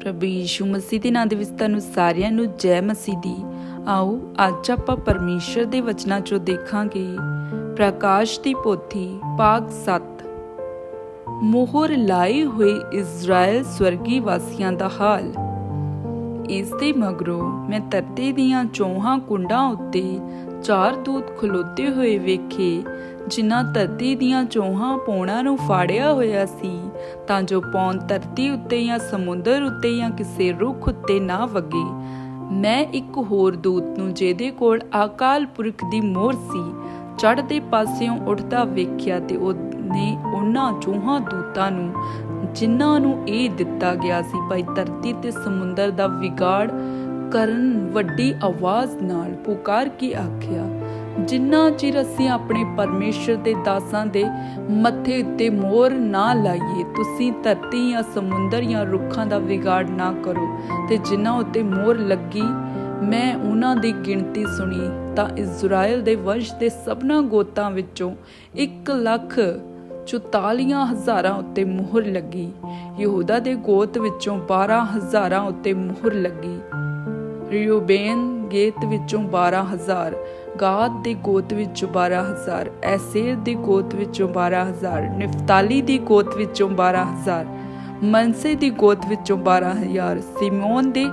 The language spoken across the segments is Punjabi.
ਪ੍ਰਭੂ ਯੀਸ਼ੂ ਮਸੀਹ ਦੇ ਨਾਮ ਦੇ ਵਿੱਚ ਤੁਹਾਨੂੰ ਸਾਰਿਆਂ ਨੂੰ ਜੈ ਮਸੀਹ ਦੀ। ਆਓ, ਅੱਜ ਆਪਾਂ ਪਰਮੇਸ਼ਰ ਦੇ ਵਚਨਾਂ ਚੋਂ ਦੇਖਾਂਗੇ। ਪ੍ਰਕਾਸ਼ ਦੀ ਪੋਥੀ, ਭਾਗ 7 ਮੋਹਰ ਲਾਏ ਹੋਏ ਇਜ਼ਰਾਈਲ ਸਵਰਗੀ ਵਾਸੀਆਂ ਦਾ ਹਾਲ। ਇਸ ਦੇ ਮਗਰੋਂ ਮੈਂ ਧਰਤੀ ਦੀਆਂ ਚੌਹਾਂ ਕੁੰਡਾਂ ਉੱਤੇ ਚਾਰ ਦੂਤ ਖਲੋਤੇ ਹੋਏ ਵੇਖੇ, ਜਿਨ੍ਹਾਂ ਧਰਤੀ ਦੀਆਂ ਚੌਹਾਂ ਪੌਣਾਂ ਨੂੰ ਫਾੜਿਆ ਹੋਇਆ ਸੀ, ਤਾਂ ਜੋ ਪੌਣ ਧਰਤੀ ਉੱਤੇ ਜਾਂ ਸਮੁੰਦਰ ਉੱਤੇ ਜਾਂ ਕਿਸੇ ਰੁੱਖ ਉੱਤੇ ਨਾ ਵਗੇ। ਮੈਂ ਇੱਕ ਹੋਰ ਦੂਤ ਨੂੰ ਜਿਹਦੇ ਕੋਲ ਅਕਾਲ ਪੁਰਖ ਦੀ ਮੋਹਰ ਸੀ, ਚੜ੍ਹਦੇ ਪਾਸਿਓਂ ਉੱਠਦਾ ਵੇਖਿਆ ਤੇ ਉਹਨੇ ਉਹਨਾਂ ਚੋਹਾਂ ਦੂਤਾਂ ਨੂੰ, ਜਿਨ੍ਹਾਂ ਨੂੰ ਇਹ ਦਿੱਤਾ ਗਿਆ ਸੀ, ਭਾਈ ਧਰਤੀ ਤੇ ਸਮੁੰਦਰ ਦਾ ਵਿਗਾੜ ਕਰਨ ਵੱਡੀ ਆਵਾਜ਼ ਨਾਲ ਪੁਕਾਰ ਕੇ ਆਖਿਆ, ਜਿੰਨਾ ਚਿਰ ਅਸੀਂ ਆਪਣੇ ਪਰਮੇਸ਼ਰ ਦੇ ਦਾਸਾਂ ਦੇ ਮੱਥੇ ਉੱਤੇ ਮੋਹਰ ਨਾ ਲਾਈਏ, ਤੁਸੀਂ ਧਰਤੀ ਜਾਂ ਸਮੁੰਦਰ ਜਾਂ ਰੁੱਖਾਂ ਦਾ ਵਿਗਾੜ ਨਾ ਕਰੋ, ਤੇ ਜਿਨ੍ਹਾਂ ਉੱਤੇ ਮੋਹਰ ਲੱਗੀ, ਮੈਂ ਉਹਨਾਂ ਦੀ ਗਿਣਤੀ ਸੁਣੀ, ਤਾਂ ਇਜ਼ਰਾਈਲ ਦੇ ਵੰਸ਼ ਦੇ ਸਭਨਾ ਗੋਤਾਂ ਵਿੱਚੋਂ 1 ਲੱਖ 44 ਹਜ਼ਾਰਾਂ ਉੱਤੇ ਮੋਹਰ ਲੱਗੀ, ਯਹੂਦਾ ਦੇ ਗੋਤ ਵਿੱਚੋਂ 12 ਹਜ਼ਾਰਾਂ ਉੱਤੇ ਮੋਹਰ ਲੱਗੀ। ਰਿਊਬੇਨ ਗੇਤ ਵਿੱਚੋਂ 12000 ਗਾਦ ਦੇ ਗੋਤ ਵਿੱਚੋਂ 12000 ਐਸੇਰ ਦੇ ਗੋਤ ਵਿੱਚੋਂ 12000 ਨਿਫਤਾਲੀ ਦੀ ਗੋਤ ਵਿੱਚੋਂ 12000 ਮਨਸੇ ਦੀ ਗੋਤ ਵਿੱਚੋਂ 12000 ਸਿਮੋਨ ਦੇ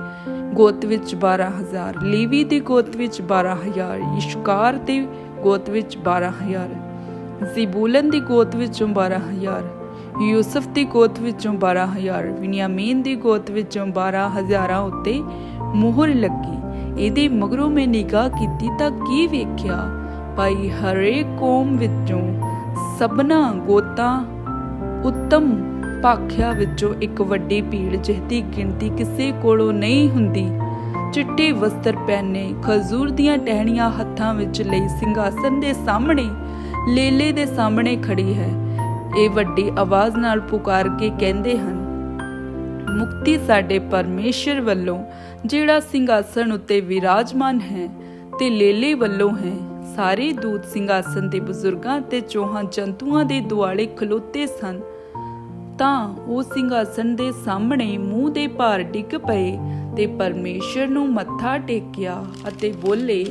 ਗੋਤ ਵਿੱਚ 12000 ਲੀਵੀ ਦੀ ਗੋਤ ਵਿੱਚ 12000 ਇਸ਼ਕਾਰ ਦੀ ਗੋਤ ਵਿੱਚ 12000 ਜ਼ਿਬੂਲਨ ਦੀ ਗੋਤ ਵਿੱਚੋਂ 12000 ਯੂਸਫ ਦੀ ਗੋਤ ਵਿੱਚੋਂ 12000 ਵਿਨਿਆਮੀਨ ਦੀ ਗੋਤ ਵਿੱਚੋਂ 12000 ਉੱਤੇ ਮੋਹਰ ਲੱਗੀ। ਇਹਦੇ ਮਗਰੋਂ ਮੈਂ ਨਿਗਾਹ ਕੀਤੀ ਤਾਂ ਕੀ ਵੇਖਿਆ? ਭਾਈ ਹਰੇਕ ਕੌਮ ਵਿੱਚੋਂ ਸਭਨਾ ਗੋਤਾਂ ਉੱਤਮ ਭਾਖਿਆ ਵਿੱਚੋਂ ਇੱਕ ਵੱਡੀ ਭੀੜ ਜਿਹਦੀ ਗਿਣਤੀ ਕਿਸੇ ਕੋਲੋਂ ਨਹੀਂ ਹੁੰਦੀ। ਚਿੱਟੇ ਵਸਤਰ ਪਹਿਨੇ, ਖਜ਼ੂਰ ਦੀਆਂ ਟਹਿਣੀਆਂ ਹੱਥਾਂ ਵਿੱਚ ਲਈ ਸਿੰਘਾਸਨ ਦੇ ਸਾਹਮਣੇ, ਲੇਲੇ ਦੇ ਸਾਹਮਣੇ ਖੜੀ ਹੈ। ਇਹ ਵੱਡੀ ਆਵਾਜ਼ ਨਾਲ ਪੁਕਾਰ ਕੇ ਕਹਿੰਦੇ ਹਨ, ਮੁਕਤੀ ਸਾਡੇ ਪਰਮੇਸ਼ਰ ਵੱਲੋਂ, ਜਿਹੜਾ ਸਿੰਘਾਸਨ ਉੱਤੇ ਵਿਰਾਜਮਾਨ ਹੈ ਤੇ ਲੇਲੇ ਵੱਲੋਂ ਹੈ, ਸਾਰੇ ਦੂਤ ਸਿੰਘਾਸਨ ਦੇ ਬਜ਼ੁਰਗਾਂ ਤੇ ਚੋਹਾਂ ਜੰਤੂਆਂ ਦੇ ਦੁਆਲੇ ਖਲੋਤੇ ਸਨ। ਤਾਂ ਉਹ ਸਿੰਘਾਸਨ ਦੇ ਸਾਹਮਣੇ ਮੂੰਹ ਦੇ ਭਾਰ ਡਿੱਗ ਪਏ ਤੇ ਪਰਮੇਸ਼ਰ ਨੂੰ ਮੱਥਾ ਟੇਕਿਆ ਅਤੇ ਬੋਲੇ,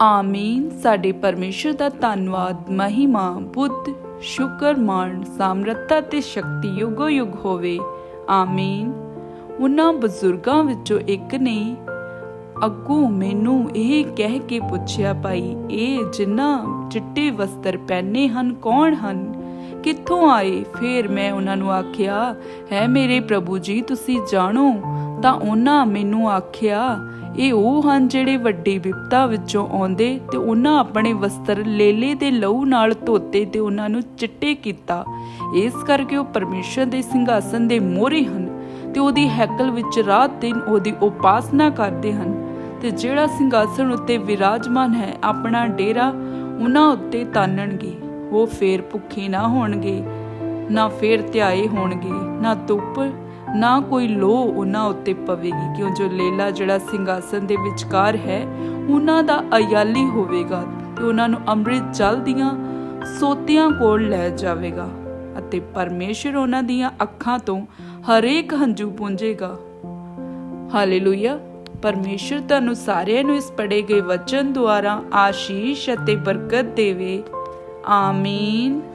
ਆਮੀਨ, ਸਾਡੇ ਪਰਮੇਸ਼ਰ ਦਾ ਧੰਨਵਾਦ, ਮਹਿਮਾ, ਬੁੱਧ ਸ਼ੁਕਰ ਮਾਨ ਸਮਰੱਥਾ ਤੇ ਸ਼ਕਤੀ ਯੁਗੋ ਯੁਗ ਹੋਵੇ। ਆਮੀਨ। ਉਹਨਾਂ ਬਜ਼ੁਰਗਾਂ ਵਿੱਚੋਂ ਇੱਕ ਨੇ ਅੱਗੋਂ ਮੈਨੂੰ ਇਹ ਕਹਿ ਕੇ ਪੁੱਛਿਆ, ਭਾਈ, ਇਹ ਜਿਨ੍ਹਾਂ ਚਿੱਟੇ ਵਸਤਰ ਪਹਿਨੇ ਹਨ, ਕੌਣ ਹਨ? ਕਿੱਥੋਂ ਆਏ? ਫਿਰ ਮੈਂ ਉਹਨਾਂ ਨੂੰ ਆਖਿਆ, ਹੈ ਮੇਰੇ ਪ੍ਰਭੂ ਜੀ, ਤੁਸੀਂ ਜਾਣੋ? ਤਾਂ ਉਹਨਾਂ ਮੈਨੂੰ ਆਖਿਆ ਇਹ ਉਹ ਹਨ ਜਿਹੜੇ ਵੱਡੀ ਵਿਪਤਾ ਵਿੱਚੋਂ ਆਉਂਦੇ ਤੇ ਉਹਨਾਂ ਆਪਣੇ ਵਸਤਰ ਲੇਲੇ ਦੇ ਲਹੂ ਨਾਲ ਧੋਤੇ ਤੇ ਉਹਨਾਂ ਨੂੰ ਚਿੱਟੇ ਕੀਤਾ। ਇਸ ਕਰਕੇ ਉਹ ਪਰਮੇਸ਼ਰ ਦੇ ਸਿੰਘਾਸਨ ਦੇ ਮੋਹਰੇ ਹਨ ਤੇ ਉਹਦੀ ਹੈਕਲ ਵਿੱਚ ਰਾਤ ਦਿਨ ਉਹਦੀ ਉਪਾਸਨਾ ਕਰਦੇ ਹਨ। ਤੇ ਜਿਹੜਾ ਸਿੰਘਾਸਨ ਉੱਤੇ ਵਿਰਾਜਮਾਨ ਹੈ, ਆਪਣਾ ਡੇਰਾ ਉਹਨਾਂ ਉੱਤੇ ਤਾਨਣਗੇ। ਉਹ ਫੇਰ ਭੁੱਖੇ ਨਾ ਹੋਣਗੇ, ਨਾ ਫੇਰ ਧਿਆਏ ਹੋਣਗੇ, ਨਾ ਧੁੱਪ ਨਾ ਕੋਈ ਲੋ ਉਹਨਾਂ ਉੱਤੇ ਪਵੇਗੀ, ਕਿਉਂ ਜੋ ਲੇਲਾ ਜਿਹੜਾ ਸਿੰਘਾਸਨ ਦੇ ਵਿਚਕਾਰ ਹੈ, ਉਹਨਾਂ ਦਾ ਅਯਾਲੀ ਹੋਵੇਗਾ ਤੇ ਉਹਨਾਂ ਨੂੰ ਅੰਮ੍ਰਿਤ ਜਲ ਦੀਆਂ ਸੋਤਿਆਂ ਕੋਲ ਲੈ ਜਾਵੇਗਾ ਅਤੇ ਪਰਮੇਸ਼ਰ ਉਹਨਾਂ ਦੀਆਂ ਅੱਖਾਂ ਤੋਂ ਹਰੇਕ ਹੰਝੂ ਪੂੰਝੇਗਾ। ਹਾਲੇਲੂਇਆ। ਪਰਮੇਸ਼ਰ ਤੁਹਾਨੂੰ ਸਾਰਿਆਂ ਨੂੰ ਇਸ ਪੜੇ ਗਏ ਵਚਨ ਦੁਆਰਾ ਆਸ਼ੀਸ਼ ਅਤੇ ਬਰਕਤ ਦੇਵੇ। ਆਮੀਨ।